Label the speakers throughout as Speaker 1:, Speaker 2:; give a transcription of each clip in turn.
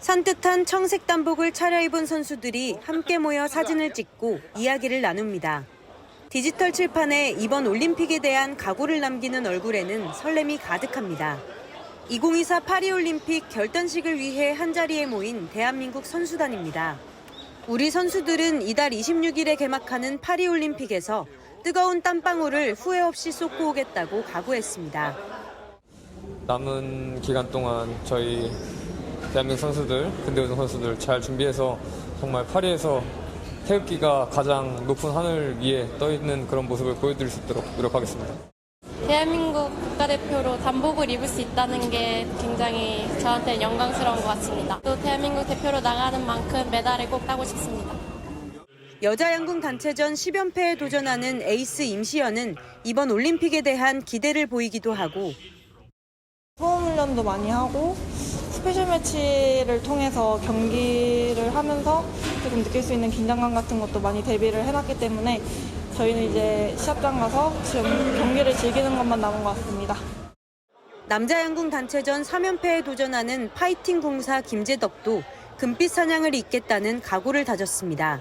Speaker 1: 산뜻한 청색 단복을 차려입은 선수들이 함께 모여 사진을 찍고 이야기를 나눕니다. 디지털 칠판에 이번 올림픽에 대한 각오를 남기는 얼굴에는 설렘이 가득합니다. 2024 파리올림픽 결단식을 위해 한자리에 모인 대한민국 선수단입니다. 우리 선수들은 이달 26일에 개막하는 파리올림픽에서 뜨거운 땀방울을 후회 없이 쏟고 오겠다고 각오했습니다.
Speaker 2: 남은 기간 동안 저희 대한민국 선수들, 근대 우승 선수들 잘 준비해서 정말 파리에서 태극기가 가장 높은 하늘 위에 떠 있는 그런 모습을 보여드릴 수 있도록 노력하겠습니다.
Speaker 3: 대한민국 국가대표로 단복을 입을 수 있다는 게 굉장히 저한테는 영광스러운 것 같습니다. 또 대한민국 대표로 나가는 만큼 메달을 꼭 따고 싶습니다.
Speaker 1: 여자 양궁 단체전 10연패에 도전하는 에이스 임시연은 이번 올림픽에 대한 기대를 보이기도 하고
Speaker 4: 소음 훈련도 많이 하고 스페셜 매치를 통해서 경기를 하면서 조금 느낄 수 있는 긴장감 같은 것도 많이 대비를 해놨기 때문에 저희는 이제 시합장 가서 지금 경기를 즐기는 것만 남은 것 같습니다.
Speaker 1: 남자 양궁 단체전 3연패에 도전하는 파이팅 공사 김재덕도 금빛 사냥을 잇겠다는 각오를 다졌습니다.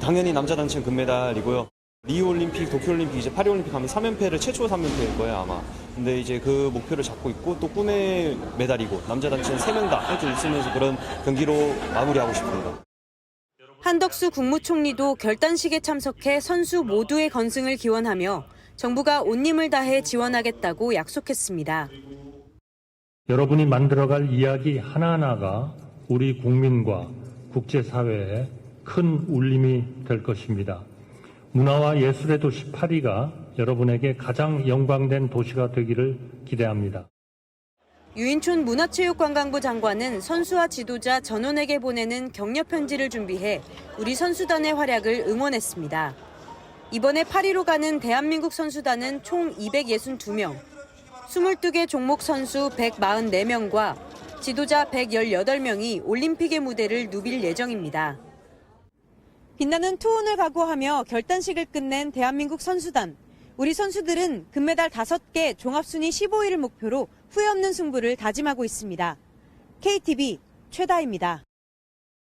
Speaker 5: 당연히 남자 단체는 금메달이고요. 리우 올림픽, 도쿄 올림픽, 이제 파리 올림픽 하면 3연패를 최초 3연패일 거예요, 아마. 근데 이제 그 목표를 잡고 있고 또 꿈의 메달이고 남자 단체는 3명 다 할 줄 있으면서 그런 경기로 마무리하고 싶습니다.
Speaker 1: 한덕수 국무총리도 결단식에 참석해 선수 모두의 건승을 기원하며 정부가 온 힘을 다해 지원하겠다고 약속했습니다.
Speaker 6: 여러분이 만들어갈 이야기 하나하나가 우리 국민과 국제사회에 큰 울림이 될 것입니다. 문화와 예술의 도시 파리가 여러분에게 가장 영광된 도시가 되기를 기대합니다.
Speaker 1: 유인촌 문화체육관광부 장관은 선수와 지도자 전원에게 보내는 격려 편지를 준비해 우리 선수단의 활약을 응원했습니다. 이번에 파리로 가는 대한민국 선수단은 총 262명, 22개 종목 선수 144명과 지도자 118명이 올림픽의 무대를 누빌 예정입니다. 빛나는 투혼을 각오하며 결단식을 끝낸 대한민국 선수단. 우리 선수들은 금메달 5개, 종합순위 15위를 목표로 후회 없는 승부를 다짐하고 있습니다. KTV 최다입니다.